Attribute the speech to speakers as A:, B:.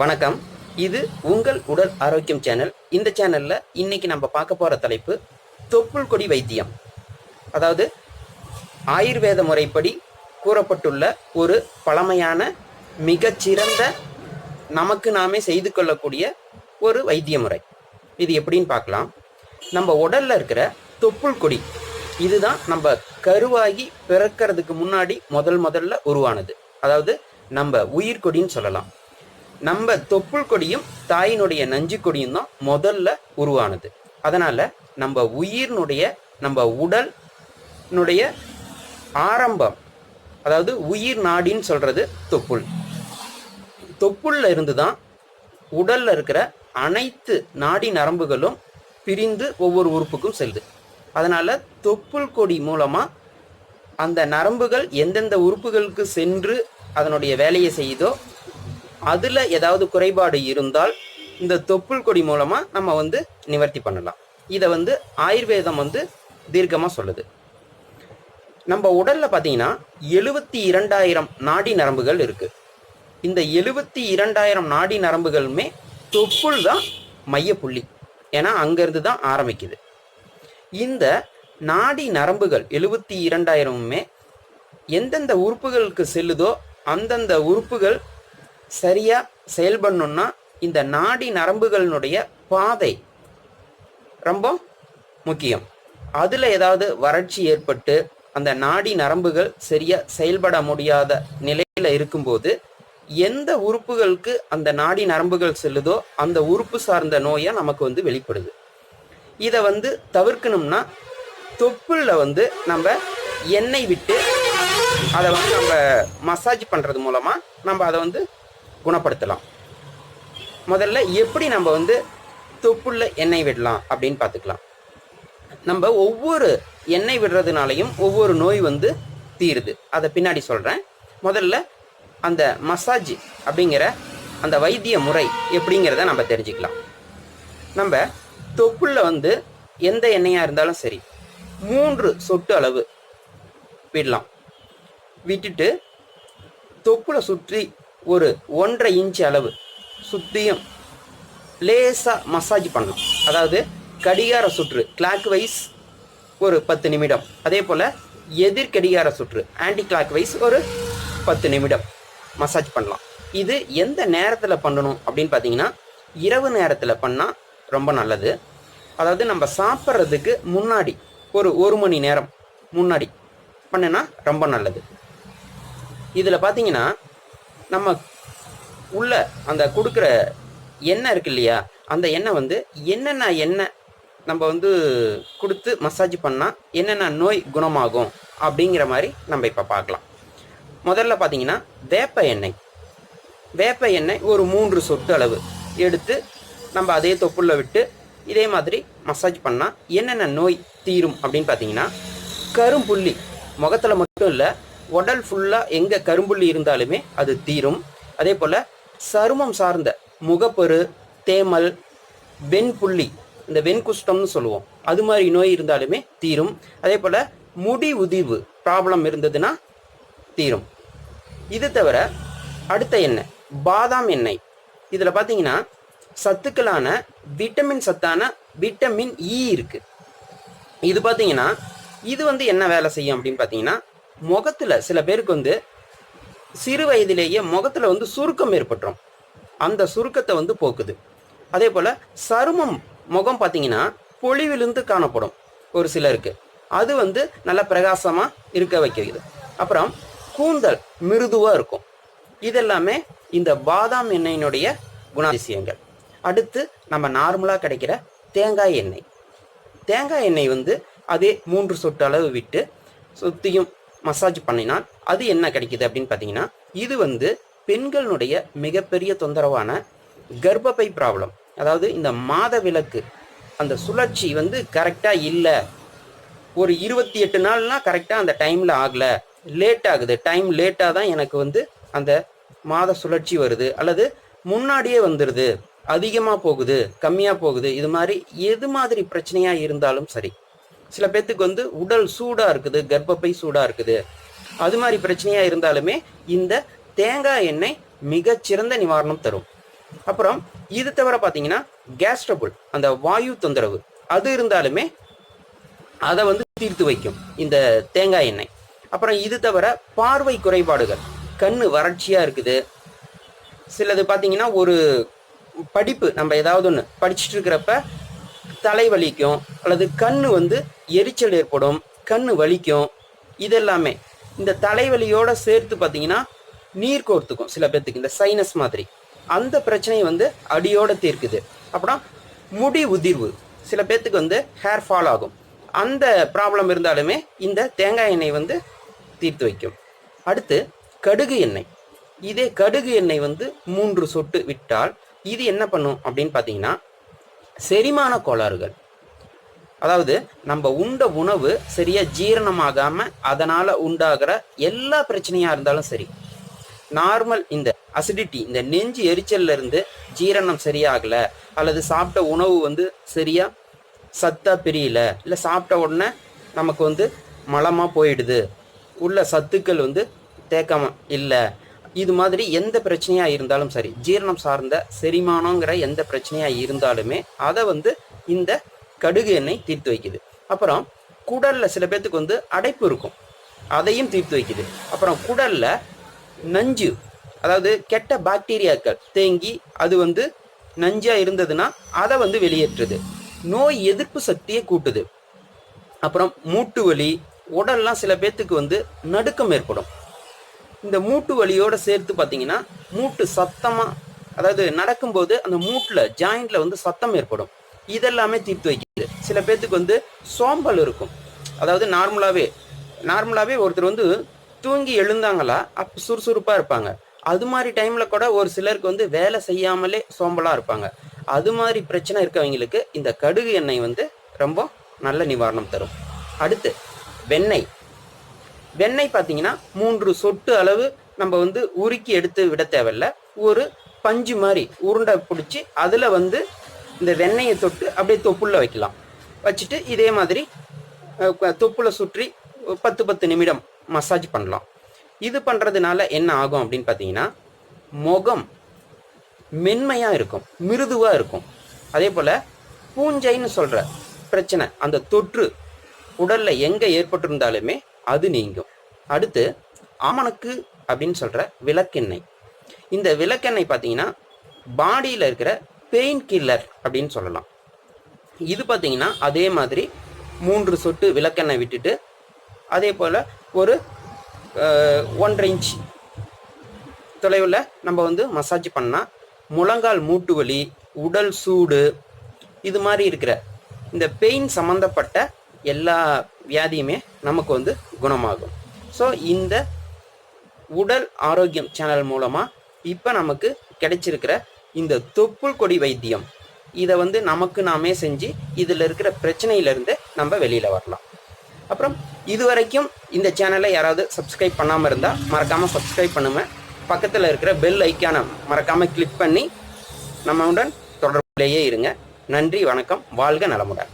A: வணக்கம். இது உங்கள் உடல் ஆரோக்கியம் சேனல். இந்த சேனல்ல இன்னைக்கு நம்ம பார்க்க போற தலைப்பு தொப்புள் கொடி வைத்தியம். அதாவது ஆயுர்வேத முறைப்படி கூறப்பட்டுள்ள ஒரு பழமையான மிகச்சிறந்த நமக்கு நாமே செய்து கொள்ளக்கூடிய ஒரு வைத்திய முறை. இது எப்படின்னு பார்க்கலாம். நம்ம உடல்ல இருக்கிற தொப்புள் கொடி இதுதான் நம்ம கருவாகி பிறக்கிறதுக்கு முன்னாடி முதல் முதல்ல உருவானது. அதாவது நம்ம உயிர்கொடின்னு சொல்லலாம். நம்ம தொப்புள் கொடியும் தாயினுடைய நஞ்சு கொடியும் தான் முதல்ல உருவானது. அதனால நம்ம உயிரினுடைய நம்ம உடல்னுடைய ஆரம்பம் அதாவது உயிர் நாடின்னு சொல்றது தொப்புள். தொப்புள்ல இருந்து தான் உடல்ல இருக்கிற அனைத்து நாடி நரம்புகளும் பிரிந்து ஒவ்வொரு உறுப்புக்கும் செல்லுது. அதனால தொப்புள் கொடி மூலமா அந்த நரம்புகள் எந்தெந்த உறுப்புகளுக்கு சென்று அதனுடைய வேலையை செய்யுதோ அதுல ஏதாவது குறைபாடு இருந்தால் இந்த தொப்புள் கொடி மூலமா நம்ம வந்து நிவர்த்தி பண்ணலாம். இதை வந்து ஆயுர்வேதம் வந்து தீர்க்கமா சொல்லுது. நம்ம உடல்ல பார்த்தீங்கன்னா எழுபத்தி இரண்டாயிரம் நாடி நரம்புகள் இருக்கு. இந்த எழுபத்தி இரண்டாயிரம் நாடி நரம்புகளுமே தொப்புள் தான் மையப்புள்ளி. ஏன்னா அங்கிருந்து தான் ஆரம்பிக்குது. இந்த நாடி நரம்புகள் எழுபத்தி இரண்டாயிரமுமே எந்தெந்த உறுப்புகளுக்கு செல்லுதோ அந்தந்த உறுப்புகள் சரியாக செயல்படணும்னா இந்த நாடி நரம்புகளினுடைய பாதை ரொம்ப முக்கியம். அதில் ஏதாவது வறட்சி ஏற்பட்டு அந்த நாடி நரம்புகள் சரியாக செயல்பட முடியாத நிலையில் இருக்கும்போது எந்த உறுப்புகளுக்கு அந்த நாடி நரம்புகள் செல்லுதோ அந்த உறுப்பு சார்ந்த நோயை நமக்கு வந்து வெளிப்படுது. இதை வந்து தவிர்க்கணும்னா தொப்புளில் வந்து நம்ம எண்ணெய் விட்டு அதை வந்து நம்ம மசாஜ் பண்ணுறது மூலமாக நம்ம அதை வந்து குணப்படுத்தலாம். முதல்ல எப்படி நம்ம வந்து தொப்புள்ள எண்ணெய் விடலாம் அப்படின்னு பார்த்துக்கலாம். நம்ம ஒவ்வொரு எண்ணெய் விடுறதுனாலையும் ஒவ்வொரு நோய் வந்து தீருது. அதை பின்னாடி சொல்கிறேன் முதல்ல அந்த மசாஜ் அப்படிங்கிற அந்த வைத்திய முறை எப்படிங்கிறத நம்ம தெரிஞ்சுக்கலாம். நம்ம தொப்புள்ள வந்து எந்த எண்ணெயாக இருந்தாலும் சரி மூன்று சொட்டு அளவு விடலாம். விட்டுட்டு தொப்புளை சுற்றி ஒரு ஒன்றரை இன்ச் அளவு சுற்றியும் லேசாக மசாஜ் பண்ணலாம். அதாவது கடிகார சுற்று கிளாக் வைஸ் ஒரு பத்து நிமிடம். அதே போல் எதிர் கடிகார சுற்று ஆன்டி கிளாக் வைஸ் ஒரு பத்து நிமிடம் மசாஜ் பண்ணலாம். இது எந்த நேரத்தில் பண்ணணும் அப்படின்னு பார்த்தீங்கன்னா இரவு நேரத்தில் பண்ணால் ரொம்ப நல்லது. அதாவது நம்ம சாப்பிட்றதுக்கு முன்னாடி ஒரு ஒரு மணி நேரம் முன்னாடி பண்ணுனா ரொம்ப நல்லது. இதில் பார்த்தீங்கன்னா நம்ம உள்ள அந்த கொடுக்குற எண்ணெய் இருக்கு இல்லையா? அந்த எண்ணெய் வந்து என்னென்ன எண்ணெய் நம்ம வந்து கொடுத்து மசாஜ் பண்ணால் என்னென்ன நோய் குணமாகும் அப்படிங்கிற மாதிரி நம்ம இப்போ பார்க்கலாம். முதல்ல பார்த்தீங்கன்னா வேப்ப எண்ணெய். வேப்ப எண்ணெய் ஒரு மூன்று சொட்டு அளவு எடுத்து நம்ம அதே தொப்புள்ள விட்டு இதே மாதிரி மசாஜ் பண்ணால் என்னென்ன நோய் தீரும் அப்படின்னு பார்த்தீங்கன்னா கரும்புள்ளி. முகத்தில் மட்டும் இல்லை உடல் ஃபுல்லாக எங்கே கரும்புள்ளி இருந்தாலுமே அது தீரும். அதே போல் சருமம் சார்ந்த முகப்பரு தேமல் வெண்புள்ளி இந்த வெண்குஷ்டம்னு சொல்லுவோம். அது மாதிரி நோய் இருந்தாலுமே தீரும். அதே போல் முடி உதிர்வு ப்ராப்ளம் இருந்ததுன்னா தீரும். இது தவிர அடுத்த எண்ணெய் பாதாம் எண்ணெய். இதில் பார்த்தீங்கன்னா சத்துக்களான விட்டமின் சத்தான விட்டமின் இ e இருக்குது இது பார்த்தீங்கன்னா இது வந்து என்ன வேலை செய்யும் அப்படின்னு பார்த்தீங்கன்னா முகத்தில் சில பேருக்கு வந்து சிறு வயதிலேயே முகத்தில் வந்து சுருக்கம் ஏற்பட்டுரும். அந்த சுருக்கத்தை வந்து போக்குது. அதே போல் சருமம் முகம் பார்த்தீங்கன்னா பொலிவிலிருந்து காணப்படும் ஒரு சிலருக்கு. அது வந்து நல்ல பிரகாசமாக இருக்க வைக்கிறது. அப்புறம் கூந்தல் மிருதுவாக இருக்கும். இதெல்லாமே இந்த பாதாம் எண்ணெயினுடைய குணாதிசயங்கள். அடுத்து நம்ம நார்மலாக கிடைக்கிற தேங்காய் எண்ணெய். தேங்காய் எண்ணெய் வந்து அதே மூன்று சொட்டு அளவு விட்டு சுத்தியும் மசாஜ் பண்ணினால் அது என்ன கிடைக்குது அப்படின்னு பார்த்தீங்கன்னா இது வந்து பெண்களுடைய மிகப்பெரிய தொந்தரவான கர்ப்பப்பை ப்ராப்ளம் அதாவது இந்த மாத விலக்கு அந்த சுழற்சி வந்து கரெக்டாக இல்லை. ஒரு இருபத்தி எட்டு நாள்னா கரெக்டாக அந்த டைமில் ஆகலை. லேட் ஆகுது. டைம் லேட்டாக தான் எனக்கு வந்து அந்த மாத சுழற்சி வருது. அல்லது முன்னாடியே வந்துடுது அதிகமாக போகுது. கம்மியாக போகுது. இது மாதிரி எது மாதிரி பிரச்சனையாக இருந்தாலும் சரி. சில பேர்த்துக்கு வந்து உடல் சூடாக இருக்குது கர்ப்பப்பை சூடாக இருக்குது. அது மாதிரி பிரச்சனையாக இருந்தாலுமே இந்த தேங்காய் எண்ணெய் மிகச்சிறந்த நிவாரணம் தரும். அப்புறம் இது தவிர பார்த்தீங்கன்னா கேஸ் ட்ரபுள் அந்த வாயு தொந்தரவு அது இருந்தாலுமே அதை வந்து தீர்த்து வைக்கும் இந்த தேங்காய் எண்ணெய். அப்புறம் இது தவிர பார்வை குறைபாடுகள் கண்ணு வறட்சியாக இருக்குது. சிலது பார்த்தீங்கன்னா ஒரு படிப்பு நம்ம ஏதாவது ஒன்று படிச்சுட்டு இருக்கிறப்ப தலை வலிக்கும் அல்லது கண்ணு வந்து எரிச்சல் ஏற்படும் கண்ணு வலிக்கும் இதெல்லாமே. இந்த தலைவலியோட சேர்த்து பார்த்தீங்கன்னா நீர் கோர்த்துக்கும் சில பேர்த்துக்கு இந்த சைனஸ் மாதிரி. அந்த பிரச்சனையை வந்து அடியோட தீர்க்குது. அப்புறம் முடி உதிர்வு. சில பேர்த்துக்கு வந்து ஹேர் ஃபால் ஆகும். அந்த ப்ராப்ளம் இருந்தாலுமே இந்த தேங்காய் எண்ணெய் வந்து தீர்த்து வைக்கும். அடுத்து கடுகு எண்ணெய். இதே கடுகு எண்ணெய் வந்து மூன்று சொட்டு விட்டால் இது என்ன பண்ணும் அப்படின்னு பார்த்தீங்கன்னா செரிமான கோளாறுகள். அதாவது நம்ம உண்ட உணவு சரியா ஜீரணமாகாம அதனால உண்டாகிற எல்லா பிரச்சனையா இருந்தாலும் சரி நார்மல் இந்த அசிடிட்டி இந்த நெஞ்சு எரிச்சல்ல இருந்து ஜீரணம் சரியாகல அல்லது சாப்பிட்ட உணவு வந்து சரியா சத்தா பிரியல இல்லை சாப்பிட்ட உடனே நமக்கு வந்து மலமா போயிடுது உள்ள சத்துக்கள் வந்து தேக்கமாக இல்லை இது மாதிரி எந்த பிரச்சனையா இருந்தாலும் சரி ஜீரணம் சார்ந்த செரிமானங்கிற எந்த பிரச்சனையா இருந்தாலுமே அதை வந்து இந்த கடுகு எண்ணெய் தீர்த்து வைக்குது. அப்புறம் குடல்ல சில பேர்த்துக்கு வந்து அடைப்பு இருக்கும். அதையும் தீர்த்து வைக்குது. அப்புறம் குடல்ல நஞ்சு அதாவது கெட்ட பாக்டீரியாக்கள் தேங்கி அது வந்து நஞ்சாக இருந்ததுன்னா அதை வந்து வெளியேற்றுது. நோய் எதிர்ப்பு சக்தியை கூட்டுது. அப்புறம் மூட்டு வலி உடல்லாம் சில பேர்த்துக்கு வந்து நடுக்கம் ஏற்படும். இந்த மூட்டு வலியோடு சேர்த்து பார்த்தீங்கன்னா மூட்டு சத்தமா அதாவது நடக்கும்போது அந்த மூட்டில் ஜாயிண்ட்ல வந்து சத்தம் ஏற்படும். இதெல்லாமே தீர்த்து வைக்கிறது. சில பேர்த்துக்கு வந்து சோம்பல் இருக்கும். அதாவது நார்மலாகவே நார்மலாகவே ஒருத்தர் வந்து தூங்கி எழுந்தாங்களா அப்போ சுறுசுறுப்பாக இருப்பாங்க. அது மாதிரி டைமில் கூட ஒரு சிலருக்கு வந்து வேலை செய்யாமலே சோம்பலாக இருப்பாங்க. அது மாதிரி பிரச்சனை இருக்கவங்களுக்கு இந்த கடுகு எண்ணெய் வந்து ரொம்ப நல்ல நிவாரணம் தரும். அடுத்து வெண்ணெய். வெண்ணெய் பார்த்தீங்கன்னா மூன்று சொட்டு அளவு நம்ம வந்து உருக்கி எடுத்து விட தேவையில்ல. ஒரு பஞ்சு மாதிரி உருண்டை பிடிச்சி அதில் வந்து இந்த வெண்ணெயை தொட்டு அப்படியே தொப்புள்ள வைக்கலாம். வச்சுட்டு இதே மாதிரி தொப்புளை சுற்றி பத்து பத்து நிமிடம் மசாஜ் பண்ணலாம். இது பண்ணுறதுனால என்ன ஆகும் அப்படின்னு பார்த்தீங்கன்னா முகம் மென்மையாக இருக்கும் மிருதுவாக இருக்கும். அதே போல் பூஞ்சைன்னு சொல்கிற பிரச்சனை அந்த தொற்று உடலில் எங்கே ஏற்பட்டிருந்தாலுமே அது நீங்கும். அடுத்து ஆமணக்கு அப்படின்னு சொல்கிற விளக்கெண்ணெய். இந்த விளக்கெண்ணெய் பார்த்தீங்கன்னா பாடியில் இருக்கிற பெயின் கில்லர் அப்படின்னு சொல்லலாம். இது பார்த்தீங்கன்னா அதே மாதிரி மூன்று சொட்டு விளக்கெண்ணெய் விட்டுட்டு அதே போல் ஒரு ஒன்றரை இன்ச் தொலைவில் நம்ம வந்து மசாஜ் பண்ணால் முழங்கால் மூட்டு வலி உடல் சூடு இது மாதிரி இருக்கிற இந்த பெயின் சம்மந்தப்பட்ட எல்லா வியாதியுமே நமக்கு வந்து குணமாகும். ஸோ இந்த உடல் ஆரோக்கியம் சேனல் மூலமாக இப்போ நமக்கு கிடைச்சிருக்கிற இந்த தொப்புள் கொடி வைத்தியம் இதை வந்து நமக்கு நாமே செஞ்சு இதில் இருக்கிற பிரச்சனையிலேருந்து நம்ம வெளியில் வரலாம். அப்புறம் இது வரைக்கும் இந்த சேனலை யாராவது சப்ஸ்கிரைப் பண்ணாமல் இருந்தால் மறக்காமல் சப்ஸ்கிரைப் பண்ணுங்க. பக்கத்தில் இருக்கிற பெல் ஐக்கானை மறக்காமல் கிளிக் பண்ணி நம்மளுடன் தொடர்புலேயே இருங்க. நன்றி வணக்கம் வாழ்க நலமுடன்.